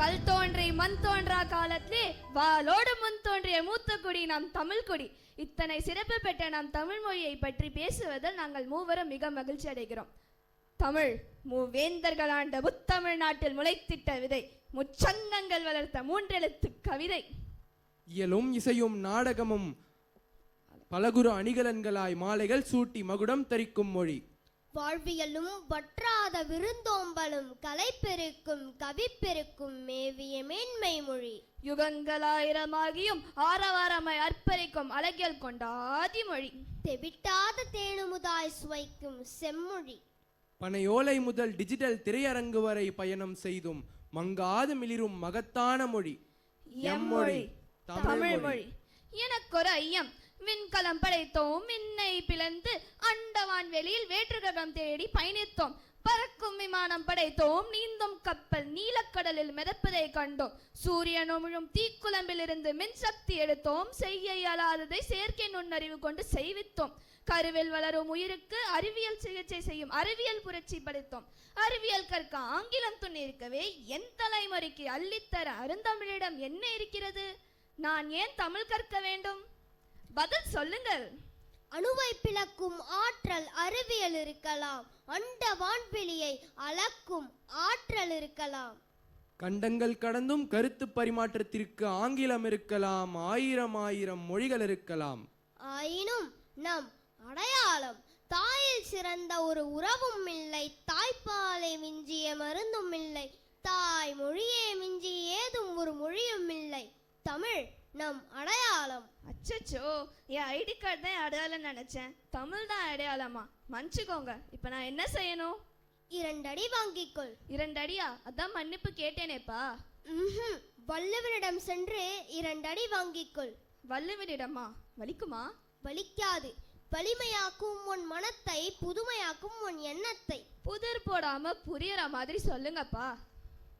கல் தோன்றி மண் தோன்றா காலத்திலே வாளோடு முன் தோன்றிய மூத்த குடி நம் தமிழ் குடி இத்தனை சிறப்பு பெற்ற நம் தமிழ் மொழியை பற்றி பேசுவதில் நாங்கள் மூவரும் மிக மகிழ்ச்சி அடைகிறோம். தமிழ் மூவேந்தர்கள் ஆண்ட முத்தமிழ் நாட்டில் முளைத்திட்ட விதை முச்சங்கங்கள் வளர்த்த மூன்றெழுத்து கவிதை. இயலும் இசையும் நாடகமும் பலகுரு அணிகலன்களாய் மாலைகள் சூட்டி மகுடம் தரிக்கும் மொழி. வாழ்வியலும் வற்றாத விருந்தோம்பலும் கலைப்பெருக்கும் கவிப்பெருக்கும் மேவிய மேன்மை மொழி. யுகங்களாயிரமாகியும் ஆரவாரமாய் அர்ப்பரிக்கும் அழகியல் கொண்ட ஆதிமொழி தெவிட்டாத தேனுமுதாய் சுவைக்கும் செம்மொழி. பனையோலை முதல் டிஜிட்டல் திரையரங்கு வரை பயணம் செய்தும் மங்காது மிளிரும் மகத்தான மொழி. எம்மொழி தமிழ் மொழி. எனக்கொரு ஐயம். விண்கலம் படைத்தோம் விண்ணை பிளந்து அண்டவான் வெளியில் வேற்றுகிரகம் தேடி பயணித்தோம். பறக்கும் விமானம் படைத்தோம் நீந்தும் கப்பல் நீலக்கடலில் மிதப்பதை கண்டோம். சூரியன் உமிழும் தீக்குழம்பிலிருந்து மின்சக்தி எடுத்தோம் செய்ய இயலாததை செயற்கை நுண்ணறிவு கொண்டு செய்வித்தோம். கருவில் வளரும் உயிருக்கு அறிவியல் சிகிச்சை செய்யும் அறிவியல் புரட்சி படைத்தோம். அறிவியல் கற்க ஆங்கிலம் துணியிருக்கவே என் தலைமுறைக்கு அள்ளித்தர அருந்தமிழிடம் என்ன இருக்கிறது? நான் ஏன் தமிழ் கற்க வேண்டும்? பதில் சொல்லுங்கள். அணுவை பிளக்கும் ஆற்றல் அறிவியல் இருக்கலாம். அண்ட வான்வெளியை அளக்கும் ஆற்றல் இருக்கலாம். கண்டங்கள் கடந்தும் கருத்து பரிமாற்றத்திற்கு ஆங்கிலம் இருக்கலாம். ஆயிரம் ஆயிரம் மொழிகள் இருக்கலாம். ஆயினும் நம் அடையாளம் தாயில் சிறந்த ஒரு உறவும் இல்லை. தாய்ப்பாலை மிஞ்சிய மருந்தும் இல்லை. தாய் மொழியே மிஞ்சி ஏதும் ஒரு மொழியும் இல்லை. தமிழ் நம் அடையாளம். அச்சச்சோ என் ஐடி கார்டு தான் அடையாளம் நினைச்சேன். தமிழ் தான் அடையாளமா? மன்னிச்சுக்கோங்க. இப்போ நான் என்ன செய்யணும்? இரண்டடி வாங்கிக்கொள். இரண்டு அடியா அதான் மன்னிப்பு கேட்டேனேப்பா. ம்ஹும். வள்ளுவரிடம் சென்று இரண்டடி வாங்கிக்கொள். வள்ளுவரிடமா வலிக்குமா? வலிக்காது. வலிமையாக்கும் உன் மனத்தை புதுமையாக்கும் உன் எண்ணத்தை. புதிர் போடாம புரியற மாதிரி சொல்லுங்கப்பா.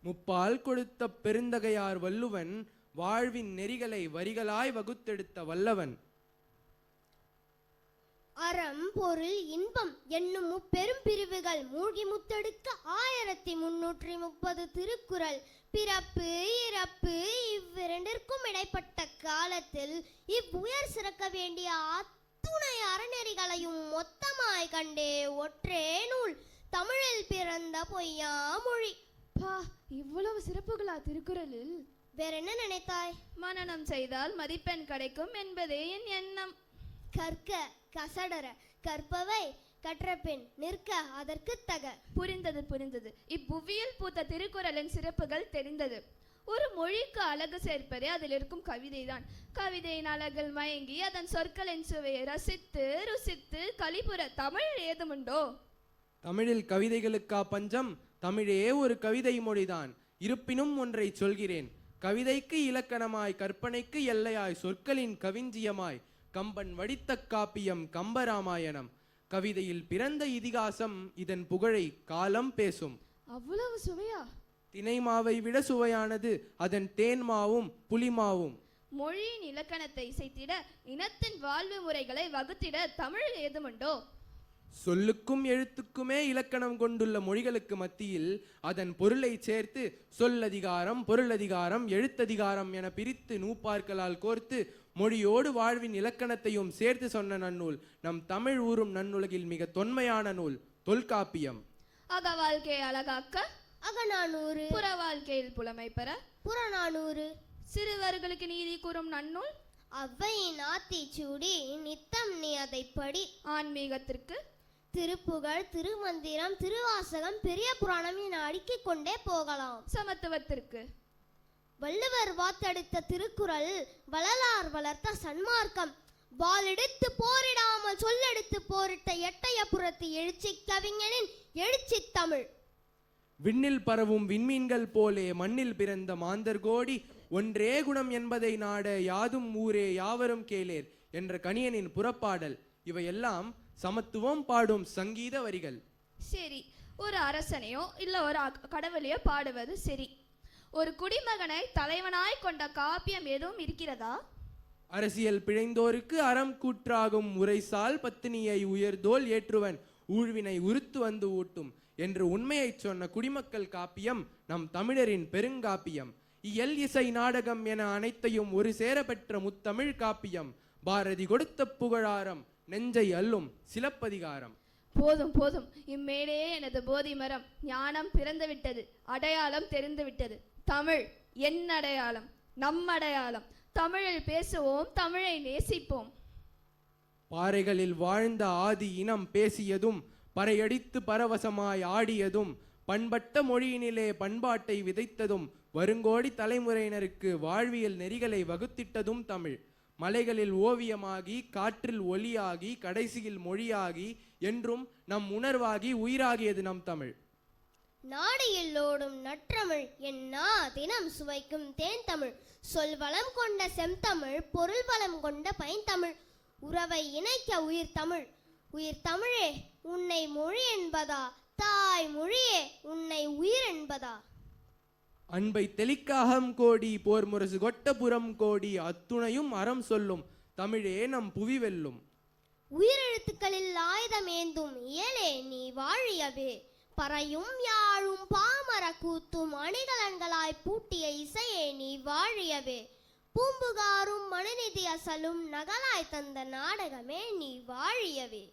முப்பால் கொடுத்த பெருந்தகையார் வள்ளுவன் வாழ்வின் நெறிகளை வரிகளாய் வகுத்தெடுத்த வல்லவன். அறம் பொருள் இன்பம் என்னும் முப்பெரும் பிரிவுகள் மூழ்கி முத்தெடுக்க ஆயிரத்தி முன்னூற்றி முப்பது திருக்குறள் பிறப்பு இறப்பு இவ்விரண்டிற்கும் இடைப்பட்ட காலத்தில் இவ்வுயர் சிறக்க வேண்டிய அத்துணை அறநெறிகளையும் மொத்தமாய் கண்டே ஒற்றே நூல் தமிழில் பிறந்த பொய்யா மொழி. பா இவ்வளவு சிறப்புகளா திருக்குறளில்? வேற என்ன நினைத்தாய்? மனனம் செய்தால் மதிப்பெண் கிடைக்கும் என்பதே என் எண்ணம். கற்க கசடர கற்பவை கற்றபின் நிற்க அதற்கு தக. புரிந்தது புரிந்தது. இப்புவியில் பூத்த திருக்குறளின் சிறப்புகள் தெரிந்தது. ஒரு மொழிக்கு அழகு சேர்ப்பதே அதில் இருக்கும் கவிதைதான். கவிதையின் அழகில் மயங்கி அதன் சொற்களின் சுவையை ரசித்து ருசித்து கலிபுர தமிழ் ஏதுமுண்டோ? தமிழில் கவிதைகளுக்கா பஞ்சம்? தமிழே ஒரு கவிதை மொழிதான். இருப்பினும் ஒன்றை சொல்கிறேன். கவிதைக்கு இலக்கணமாய் கற்பனைக்கு எல்லையாய் சொற்களின் கவிஞ்சியமாய் கம்பன் வடித்த காப்பியம் கம்பராமாயணம். கவிதையில் பிறந்த இதிகாசம் இதன் புகழை காலம் பேசும். அவ்வளவு சுவையா? தினைமாவை விட சுவையானது அதன் தேன்மாவும் புலிமாவும் மொழியின் இலக்கணத்தை இசைத்திட இனத்தின் வாழ்வு முறைகளை வகுத்திட தமிழ் ஏதுமுண்டோ சொல்லுக்கும் எழுத்துக்குமே இலக்கணம் கொண்டுள்ள மொழிகளுக்கு மத்தியில் அதன் பொருளை சேர்த்து சொல்லதிகாரம் பொருளதிகாரம் எழுத்ததிகாரம் என பிரித்து நூப்பார்களால் கோர்த்து மொழியோடு வாழ்வின் இலக்கணத்தையும் சேர்த்து சொன்ன நன்னூல் நம் தமிழ் ஊரும் நன்னுலகில் மிக தொன்மையான நூல் தொல்காப்பியம். அக வாழ்க்கையை அழகாக்க அகநானூறு. புற வாழ்க்கையில் புலமை பெற புறநானூறு. சிறுவர்களுக்கு நீதி கூறும் நன்னூல் அவ்வையின் ஆத்திச்சூடி நித்தம் நீ அதை படி. ஆன்மீகத்திற்கு திருப்புகழ் திருமந்திரம் திருவாசகம் பெரிய புராணம் என அடுக்கிக் கொண்டே போகலாம். சமத்துவத்திற்கு. வள்ளுவர் வாத்தெடுத்த திருக்குறள் வள்ளலார் வளர்த்த சன்மார்க்கம். வாளெடுத்து போரிடாமல் சொல்லெடுத்து போரிட்ட எட்டயபுரத்து எழுச்சி கவிஞனின் எழுச்சி தமிழ். விண்ணில் பரவும் விண்மீன்கள் போலே மண்ணில் பிறந்த மாந்தர் கோடி ஒன்றே குணம் என்பதை நாட யாதும் ஊரே யாவரும் கேளேர் என்ற கணியனின் புறப்பாடல். இவையெல்லாம் சமத்துவம் பாடும் சங்கீத வரிகள். சரி ஒரு அரசனையோ இல்ல ஒரு கடவுளையோ பாடுவது சரி. ஒரு குடிமகனை தலைவனாய் கொண்ட காப்பியம் எதுவும் இருக்கிறதா? அரசியல் பிழைந்தோருக்கு அறம் கூற்றாகும் உரைசால் பத்தினியை உயர்தோல் ஏற்றுவன். ஊழ்வினை உறுத்து வந்து ஊட்டும் என்று உண்மையைச் சொன்ன குடிமக்கள் காப்பியம் நம் தமிழரின் பெருங்காப்பியம். இயல் இசை நாடகம் என அனைத்தையும் ஒரு சேர பெற்ற முத்தமிழ் காப்பியம். பாரதி கொடுத்த புகழாரம் நெஞ்சை அல்லும் சிலப்பதிகாரம். போதும் போதும். இம்மேடையே எனது போதி மரம் ஞானம் பிறந்து விட்டது அடையாளம் தெரிந்து விட்டது தமிழ் என் அடையாளம் நம் அடையாளம். தமிழில் பேசுவோம் தமிழை நேசிப்போம். பாறைகளில் வாழ்ந்த ஆதி இனம் பேசியதும் பறையடித்து பரவசமாய் ஆடியதும் பண்பட்ட மொழியினிலே பண்பாட்டை விதைத்ததும் வருங்கோடி தலைமுறையினருக்கு வாழ்வியல் நெறிகளை வகுத்திட்டதும் தமிழ். மலைகளில் ஓவியமாகி காற்றில் ஒலியாகி கடைசியில் மொழியாகி என்றும் நம் உணர்வாகி உயிராகியது நம் தமிழ். நாடு எல்லோடும் நற்றமிழ் என்னா தினம் சுவைக்கும் தேன் தமிழ். சொல் வளம் கொண்ட செந்தமிழ் பொருள் வளம் கொண்ட பைந்தமிழ் உறவை இணைக்க உயிர் தமிழ். உயிர் தமிழே உன்னை மொழி என்பதா? தாய் மொழியே உன்னை உயிர் என்பதா? அன்பை தெளிக்காகம் கோடி போர் முரசு கொட்டபுரம் கோடி அத்துணையும் அறம் சொல்லும் தமிழே நம் புவி வெல்லும். உயிரெழுத்துக்களில் ஆயுதம் ஏந்தும் இயலே நீ வாழியவே. பறையும் யாழும் பாமர கூத்தும் அணிகலன்களாய் பூட்டிய இசையே நீ வாழியவே. பூம்புகாரும் மனுநிதி அசலும் நகலாய் தந்த நாடகமே நீ வாழியவே.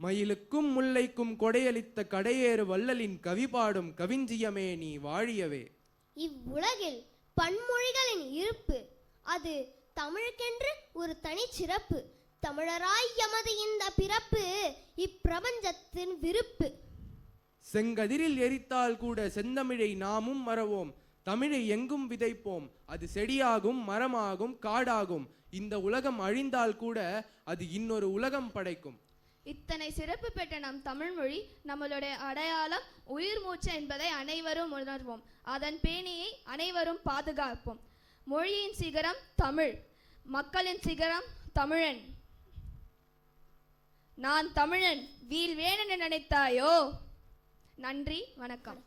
மயிலுக்கும் முல்லைக்கும் கொடையளித்த கடையேறு வள்ளலின் கவி பாடும் கவிஞ்சியமே நீ வாழியவே. இவ்வுலகில் பன்மொழிகளின் இருப்பு. அது தமிழுக்கென்று ஒரு தனிச்சிறப்பு தமிழராய் எமது இந்த பிறப்பு இப்பிரபஞ்சத்தின் விருப்பு. செங்கதிரில் எரித்தால் கூட செந்தமிழை நாமும் மறவோம். தமிழை எங்கும் விதைப்போம். அது செடியாகும் மரமாகும் காடாகும். இந்த உலகம் அழிந்தால் கூட அது இன்னொரு உலகம் படைக்கும். இத்தனை சிறப்பு பெற்ற நம் தமிழ்மொழி நம்மளுடைய அடையாளம் உயிர் மூச்சு என்பதை அனைவரும் உணர்வோம். அதன் பேணியை அனைவரும் பாதுகாப்போம். மொழியின் சிகரம் தமிழ் மக்களின் சிகரம் தமிழன். நான் தமிழன் வீல் வேணென நினைத்தாயோ? நன்றி வணக்கம்.